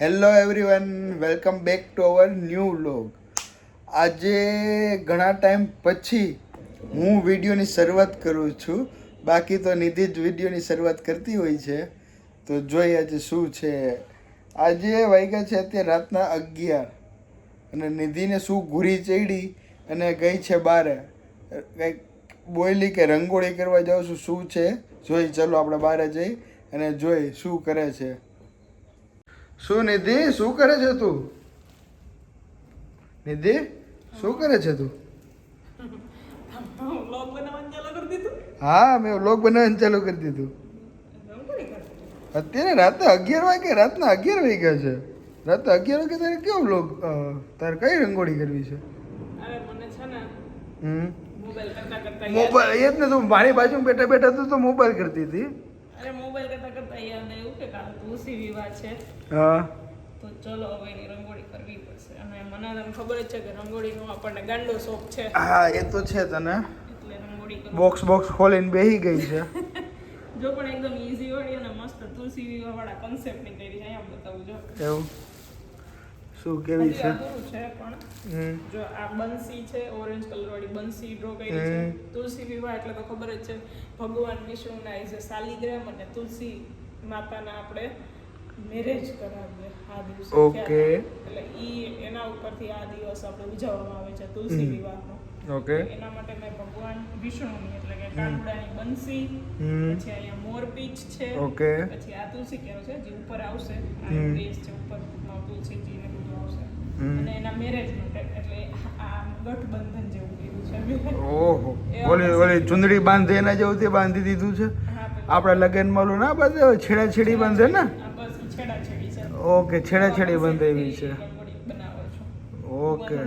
Hello everyone welcome back to our new vlog આજે ઘણા time પછી હું વિડીયોની શરૂઆત કરું છું. બાકી તો નિધિ જ વિડીયોની શરૂઆત કરતી હોય છે. તો જોઈ આજે શું છે. આજે વાગ્યા છે અત્યારે રાતના અગિયાર. અને નિધિને શું ઘૂરી ચડી અને ગઈ છે બારે. કંઈક બોયલી કે રંગોળી કરવા જાઉં છું, શું છે? જોઈ, ચલો આપણે બહાર જઈ અને જોઈ શું કરે છે. શું નિધિ શું કરે છે તું? નિધિ શું કરે છે તું? હા મેં વ્લોગ બનાવવાનું ચાલુ કરી દીધું. અત્યારે રાતે અગિયાર વાગે રાતના અગિયાર વાગ્યા છે. રાતે અગિયાર વાગે તારે કેવો વ્લોગ તારે કઈ રંગોળી કરવી છે? મોબાઈલ એ જ ને તું મારી બાજુ બેઠા બેઠા તું તો મોબાઈલ કરતી હતી. અરે મોબાઈલ કરતા કરતા યાદ આવ્યું કે કાલે તુલસી વિવાહ છે. હા. તો ચલો હવે એની રંગોળી કરવી પડશે. અને મને તને ખબર જ છે કે રંગોળીનો આપણને ગાંડો શોખ છે. હા એ તો છે તને. એટલે રંગોળી બોક્સ બોક્સ ખોલીને બેહી ગઈ છે. જો પણ એકદમ ઈઝી વાળી અને મસ્ત તુલસી વિવાહ વાળા કન્સેપ્ટની કરી છે અહીંયા બતાવું જો. એવું? શું કેવી છે? પણ જો આ બંસી છે ઓરેન્જ કલર વાળી બંસી ડ્રો કરી છે. તુલસી વિવાહ એટલે તો ખબર જ છે ભગવાન વિષ્ણુના ઇઝ અ સાલિગ્રામ અને તુલસી માતાના આપણે મેરેજ કરાવીએ આ દિવસે ઓકે. એટલે ઈ એના ઉપરથી આ દિવસ આપણે ઉજવવામાં આવે છે તુલસી. વિવાહનો. ઓકે. એના માટે મેં ભગવાન વિષ્ણુની એટલે કે કાનુડાની બંસી પછી અહીંયા મોરપીંછ છે ઓકે. પછી આ તુલસી કેરો છે જે ઉપર આવશે આ. બેઝ છે ઉપર ટૂંકમાં અને એના મેરેજ એટલે આ ગઠબંધન જેવું કર્યું છે ઓહો. ઓલી ઓલી ચુંદડી બાંધે એના જેવું તે બાંધી દીધું છે? આપણા લગ્નમાં ઓલું ના બાંધે? છેડાછેડી છેડા છેડી બાંધે ને? ઓકે છેડાછેડી બંધાવી છે. ઓકે.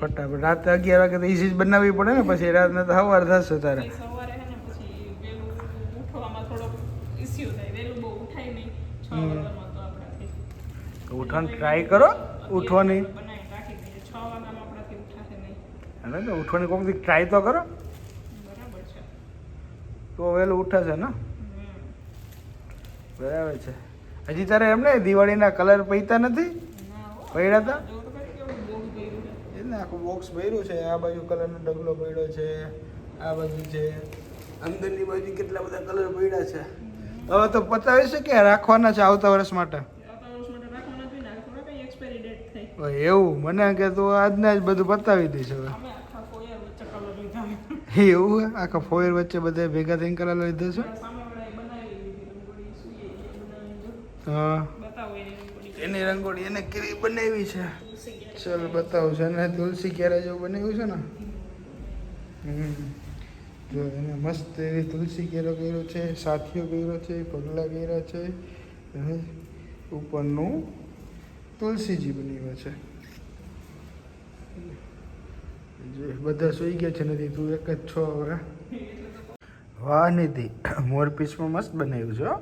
ફટાફટ રાતે અગિયાર વાગે તો ઈઝી જ બનાવવી પડે ને? પછી રાતના તો સવાર થશે તારે પછી સવારે હે ને પછી વહેલું ઉઠવામાં થોડોક ઇસ્યુ થાય વહેલું બહુ ઉઠાય નહીં છ વાગ્યામાં તો આપણાથી ઉઠવાની ટ્રાય કરો, ઉઠવાની. અને તો ઉઠવાની કોઈક ટ્રાય તો કરો. તો વહેલું ઉઠાશે ને. બરાબર છે. હજી તારે એમ ને દિવાળીના કલર પૈતા નથી? ના પડ્યા હતા એને આખું બોક્સ ભર્યું છે, આ બાજુ કલરનો ડગલો પડ્યો છે, આ બાજુ છે. અંદરની બાજુ કેટલા બધા કલર પડ્યા છે. હવે તો પતાવી છે કે રાખવાના છે આવતા વર્ષ માટે આવતા વર્ષ માટે રાખવાના નથી ને આ થોડા કઈ એક્સપાયરી ડેટ થઈ હવે એવું? મને કે તું આજના જ બધું પતાવી દઈશ હવે. એવું આખા ફોયર વચ્ચે બધા ભેગા થઈને કલર લીધા છે? હા. એની રંગોળી. એને કેવી બનાવી છે? ચલ બતાવું છે. અને તુલસી ક્યારે જેવું બનાવ્યું છે ને? હમ. જો એને મસ્ત એવી તુલસી કેરો કર્યો છે સાથીઓ કર્યો છે પગલા કર્યા છે. ઉપરનું તુલસીજી બનાવ્યા છે. બધા સુઈ ગયા છે નથી તું એક જ છો હવે. વાહ નિધિ મોરપીસમાં મસ્ત બનાવ્યું છે હો.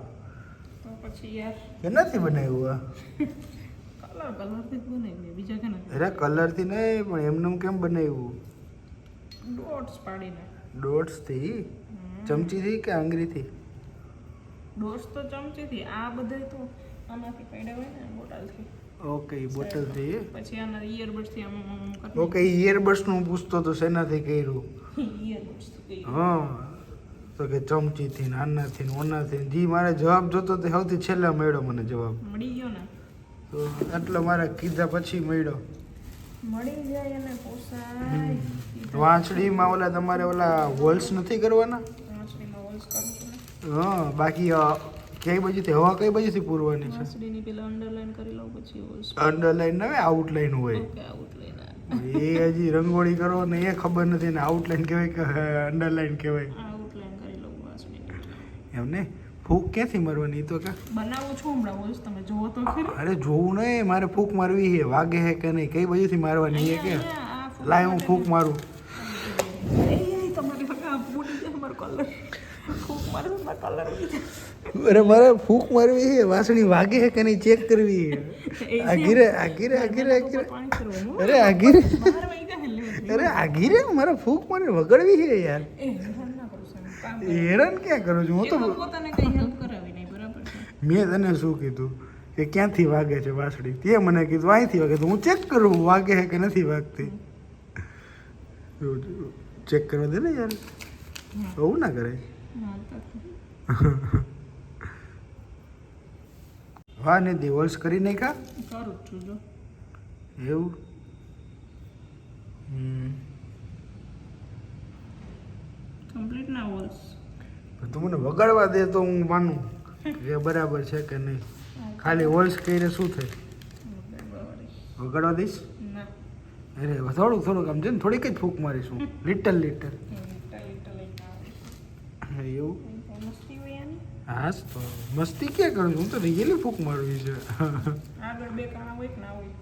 તો પછી યાર. કે નથી બનાવ્યું આ અરે કલરથી નહીં પણ એમનેમ કેમ બનાવ્યું? ડોટ્સ પાડીને. ડોટ્સથી. ચમચીથી કે આંગળીથી? ડોટ્સ તો ચમચીથી આ બધા તો આમાંથી પડ્યા હોય ને બોટલથી ઓકે બોટલથી પછી આના ઇયરબડ્સથી આમ આમ કરી ઓકે ઇયરબડ્સનું પૂછતો તો શેનાથી કર્યું? ઇયરબડ્સથી હા. તો કે ચમચીથી થી આનાથી થી ઓનાથી થી જી મારે જવાબ જોતો તે સૌથી છેલ્લા મળ્યો મને જવાબ. મળી ગયો ને? તો એટલો મારે કીધા પછી મળ્યો. મળી જાય અને પોસાય. વાંસળીમાં ઓલા તમારે ઓલા હોલ્સ નથી કરવાના? માછલીમાં હોલ્સ કરું છું હા બાકી કઈ બાજુથી હવા કઈ બાજુથી પૂરવાની છે? માછલીની પેલા અંડરલાઈન કરી લઉં પછી અંડરલાઈન ના હોય આઉટલાઈન હોય? એ હજી રંગોળી કરો ને એ ખબર નથી ને આઉટલાઈન કહેવાય કે અંડરલાઈન કહેવાય? આઉટલાઈન કરી લઉં માછલી એમ ને? ફૂક ક્યાંથી મારવાની તો કે? બનાવું છું હમણાં બોલ તમે જોવો તો ખરી. અરે જોવું નહીં મારે ફૂક મારવી છે વાગે છે કે નહીં? કઈ બાજુથી મારવાની છે કે? લાય હું ફૂક મારું. તમારી ફૂટી જાય મારો કલર અરે મારે ફૂંક મારવી છે વાસણી વાગે છે કે નહીં ચેક કરવી આગીરે આગીરે આગીરે ગીરે આ ગીરે આ ગીરે પાણી કરવાનું અરે આ ગીરે બહાર વહી ગયા હેલે અરે આગીરે મારે ફૂક મારી વગડવી છે યાર. હેરાન ક્યાં કરું છું? હું તો મેં તને શું કીધું? કે ક્યાંથી વાગે છે વાસળી તે મને કીધું અહીંથી વાગે તો હું ચેક કરું વાગે છે કે નથી વાગતી? ચેક કરવા દે ને યાર. એવું ના કરે વાહ ને દિવલ્સ કરી નાખ્યા? કરું છું જો. એવું? કમ્પ્લીટ ના પણ તું મને વગાડવા દે તો હું માનું કે બરાબર છે કે નહીં. ખાલી વોલ્સ કહીને શું થાય? વગાડવા દઈશ? અરે થોડુંક થોડુંક આમ છે ને થોડીક જ ફૂંક મારીશું. લિટલ લિટલ એવું? મસ્તી હોય આની હા તો મસ્તી ક્યાં કરું હું તો રિયલી ફૂંક મારવી છે. આગળ બે કાણા હોય કે ના હોય?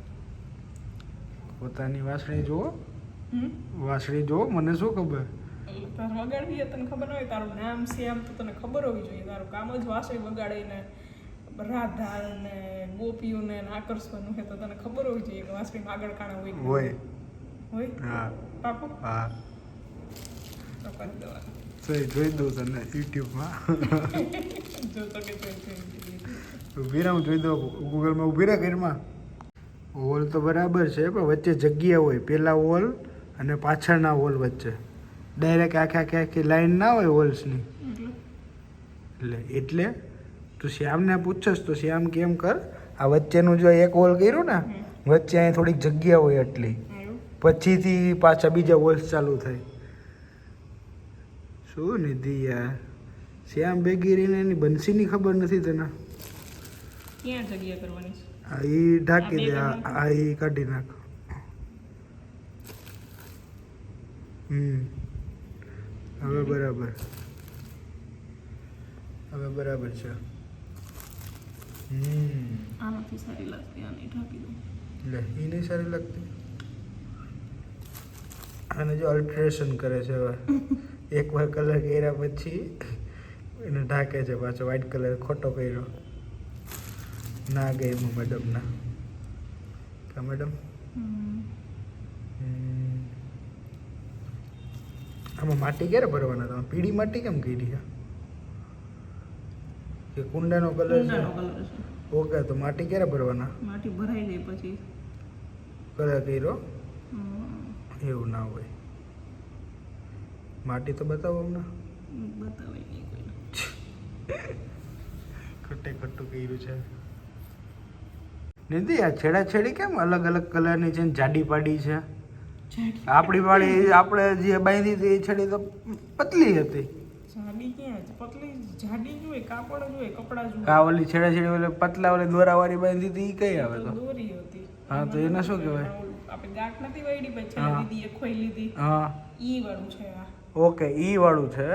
પોતાની વાસણી જુઓ. વાસણી જુઓ મને શું ખબર? તારે વગાડવી તને ખબર હોય તારું નામ છે આમ તો તને ખબર હોવી જોઈએ. તારું કામ જ વાસણી વગાડીને રાધા ને ગોપીઓને આકર્ષવાનું છે તો તને ખબર હોવી જોઈએ કે વાસળીમાં આગળ કાણા હોય હોય. હોય? હા. પાપુ હા. તો કરી દેવાનું. તો એ જોઈ દઉં તને યુટ્યુબમાં ઊભી રહે હું જોઈ દઉં ગૂગલમાં ઊભી રહે ઘરમાં હોલ તો બરાબર છે પણ વચ્ચે જગ્યા હોય. પહેલા વોલ અને પાછળના વોલ વચ્ચે. ડાયરેક્ટ આખે આખે આખી લાઈન ના હોય વોલ્સની એટલે એટલે તું શ્યામને પૂછસ તો શ્યામ કેમ કર? આ વચ્ચેનું જો એક હોલ કર્યું ને વચ્ચે અહીં થોડીક જગ્યા હોય એટલી. પછીથી પાછા બીજા વોલ્સ ચાલુ થાય. શું નિધિ યાર? શ્યામ ભેગી રહીને એની બંસીની ખબર નથી તને? ક્યાં જગ્યા કરવાની છે? આ ઈ ઢાંકી દે આ આ ઈ કાઢી નાખ. હમ. હવે બરાબર. હવે બરાબર છે. હમ. આનાથી સારી લાગતી આને ઢાંકી દો લે ઈ નહીં સારી લાગતી? આને જો અલ્ટ્રેશન કરે છે હવે. એકવાર કલર કર્યા પછી એને ઢાંકે છે પાછો વ્હાઈટ કલર ખોટો કર્યો. ના ગઈ એમાં મેડમ ના. કા મેડમ. આમાં માટી ક્યારે ભરવાના તમે પીળી માટી કેમ કરી છે? કે કુંડાનો કલર છે? ઓકે તો માટી ક્યારે ભરવાના? માટી ભરાઈ જાય પછી. કલર કર્યો? એવું ના હોય. માટી તો બતાવો હમણાં બતાવે નહીં કોઈને ખટ્ટે કર્યું છે. નિધિ આ છેડા છેડી કેમ અલગ અલગ કલરની છે જાડી પાડી છે? આપણી વાળી આપણે જે બાંધી હતી એ છેડી તો પતલી હતી. જાડી ક્યાં છે? પતલી જાડી જ હોય કાપડ જ હોય કપડા જ આ હોય ઓલી છેડા છેડી ઓલી પતલા ઓલી દોરાવાળી બાંધી હતી એ કઈ આવે તો? હા, તો એને શું કહેવાય? આપણે ગાંઠ નથી વાળી પછી હા. એ ખોઈ લીધી. હા. ઈ વાળું છે આ. ઓકે ઈ વાળું છે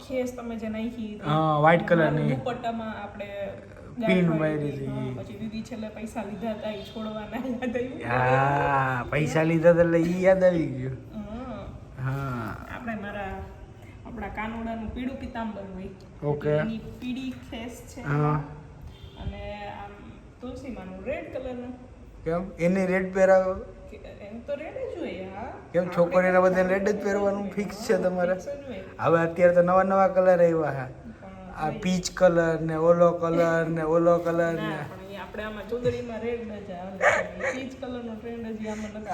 ખેસ તમે જે નાખી હતી. હા, white colour ની. મારા દુપટ્ટામાં આપણે પિન મારી હતી. હતી. પછી દીદી છેલ્લે પૈસા લીધા હતા ઈ છોડવાના યાદ આવ્યું હા પૈસા લીધા તો એટલે ઈ યાદ આવી ગયું. હા. આપણે મારા આપણા કાનોડાનું પીળું પિતાંબર હોય. ઓકે. એની પીળી ખેસ છે. હા. અને આમ તુલસીમાંનું રેડ કલરનું કેમ? એને રેડ પહેરાવો. કેમ છોકરીને બધાને રેડ જ પહેરવાનું ફિક્સ છે તમારે. હવે અત્યારે તો નવા નવા કલર આવ્યા હા આ પીચ કલર ને ઓલો કલર ને ઓલો કલર ને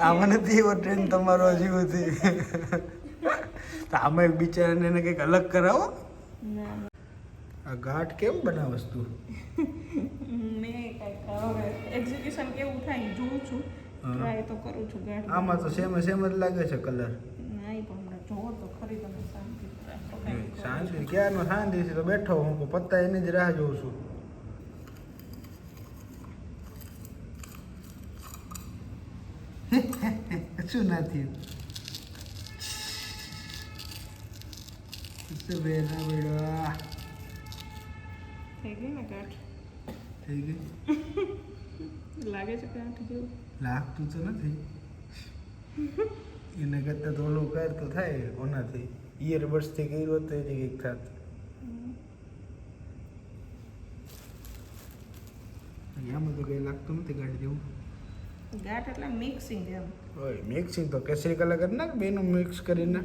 આમાં નથી. એવો ટ્રેન્ડ તમારો હજી સુધી. તો આમાં એક બિચારાને એને કંઈક અલગ કરાવો. આ ઘાટ કેમ બનાવસ તું? મેં એક્ઝિક્યુશન કેવું થાય જોઉં છું. ટ્રાય તો કરું છું ગાંઠ આમાં તો સેમ સેમ જ લાગે છે કલર નહીં પણ જોવો તો ખરી તમે શાંતિ કાંઈ શાંતિ છે? તો બેઠો હું પત્તા એની જ રાહ જોઉં છું. શું ના થયું? શું બેના બેડવા થઈ ગઈ ને ગાંઠ થઈ ગઈ? લાગે છે ગાંઠ જેવું? લાગતું તો નથી. એને કરતાં તો ઓલું કર તો થાય ઓનાથી ઇયરબડ્સથી કર્યું તો એ કંઈક થાત. આમાં તો કંઈ લાગતું નથી ગાડી જેવું. ગાંઠ એટલે મિક્સિંગ એમ. ઓય મિક્સિંગ તો કેસરી કલર કરી નાખ બેનું મિક્સ કરીને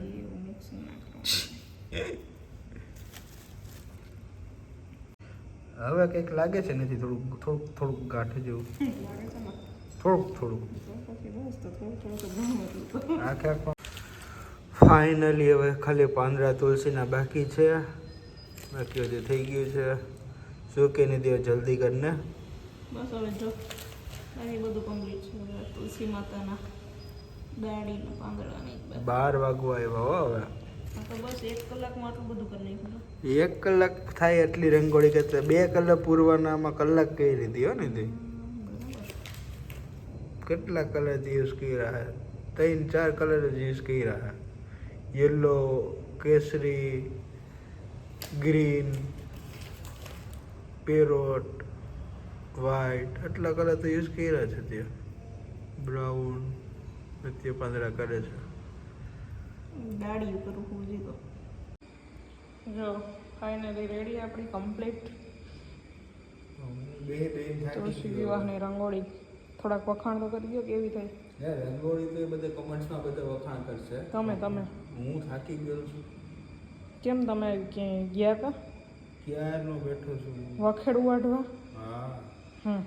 હવે કંઈક લાગે છે નથી થોડુંક થોડુંક થોડુંક ગાંઠ જેવું. થોડુંક થોડુંક. આખે આખો ફાઇનલી હવે ખાલી પાંદડા તુલસીના બાકી છે. બાકી હજુ થઈ ગયું છે. શું કે નહીં દેવ જલ્દી કરીને? બસ હવે જો. અહીં બધું કમ્પ્લીટ છે. તુલસી માતાના દાડી પાંદડાની બાર વાગવા આવ્યા હો હવે. આ તો બસ એક કલાકમાં બધું એક કલાક થાય એટલી રંગોળી કરતા બે કલાક પૂરવાનામાં કલાક કઈ રીતે હો ને તે. કેટલા કલર યુઝ કર્યા હે? ત્રણ ચાર કલર જ યુઝ કર્યા હે. યલો કેસરી ગ્રીન પેરોટ વ્હાઈટ આટલા કલર તો યુઝ કર્યા છે ત્યાં. બ્રાઉન તે પાંદડા કરે છે. દાડી ઉપર હું તો. જો ફાઇનલી રેડી આપણી કમ્પ્લીટ તુલસી વિવાહની રંગોળી. થોડાક વખાણ તો કરી દો કેવી થઈ યાર રંગોળી તો એ બધે કમેન્ટ્સમાં બધા વખાણ કરશે. તમે તમે. હું થાકી ગયો છું. કેમ તમે ક્યાંય ગયા કા ક્યારનો બેઠો છું વખેડું વાઢવા હા. હમ.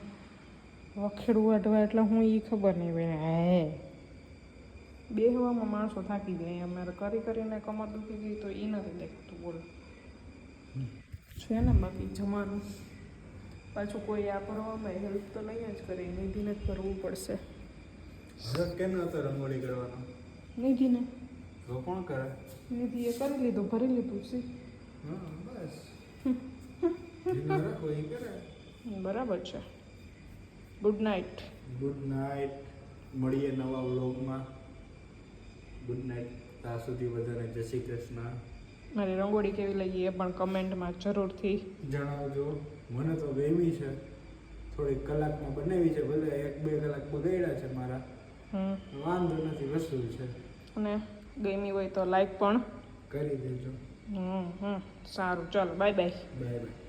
વખેડું વાઢવા એટલે હું એ ખબર નહીં ભાઈ હે. બેહવામાં માણસો થાકી જાય. અમારે કરી કરીને કમર દુખી ગઈ તો એ નથી દેખાતું બોલ. છે ને બાકી જમાનું? પાછું કોઈ આ ભરવામાં હેલ્પ તો નહીં જ કરે નિધિને જ ભરવું પડશે. કેમ નતો રંગોળી કરવાનો? નિધિને? તો કોણ કરે? નિધિએ કરી લીધું ભરી લીધું છે. હા બસ. બરાબર છે. ગુડ નાઇટ ગુડ નાઇટ મળીએ નવા વ્લોગમાં ગુડ નાઇટ ત્યાં સુધી બધાને જય શ્રી કૃષ્ણ. મારી રંગોળી કેવી લાગી એ પણ કમેન્ટમાં જરૂરથી જણાવજો. મને તો ગમી છે. થોડીક કલાકમાં બનાવી છે ભલે એક બે કલાક બગાડ્યા છે મારા. વાંધો નથી વસ્તુ છે. અને ગમી હોય તો લાઈક પણ કરી દેજો. હમ હમ. સારું ચાલો બાય બાય બાય બાય